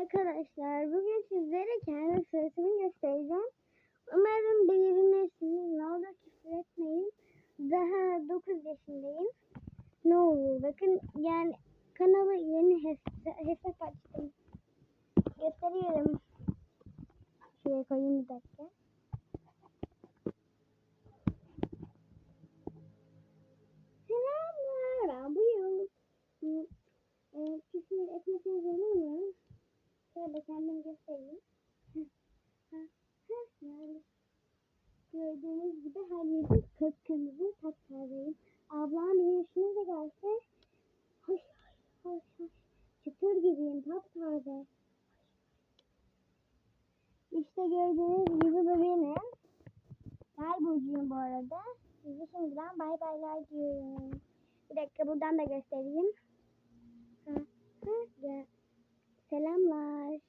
Arkadaşlar bugün sizlere kendi suratımı göstereceğim. Umarım beğenirsiniz. Ne olur küfür etmeyin. Daha 9 yaşındayım. Ne olur bakın yani kanala yeni hesap, açtım. Gösteriyorum. Şuraya koyayım bir dakika. Selamlar. Buyum. Hı, e, Küfür etmeseniz olur mu? Şöyle kendim göstereyim. Yani gördüğünüz gibi her yeri kıpkırmızı taptazeyim. Ablam bir yaşına da gelse hoş hoş hoş çıtır gibiyim taptaze. İşte gördüğünüz gibi bu benim. Yay burcuyum bu arada. Size şimdiden bay baylar diyorum. Bir dakika buradan da göstereyim. Ha. Selamlar.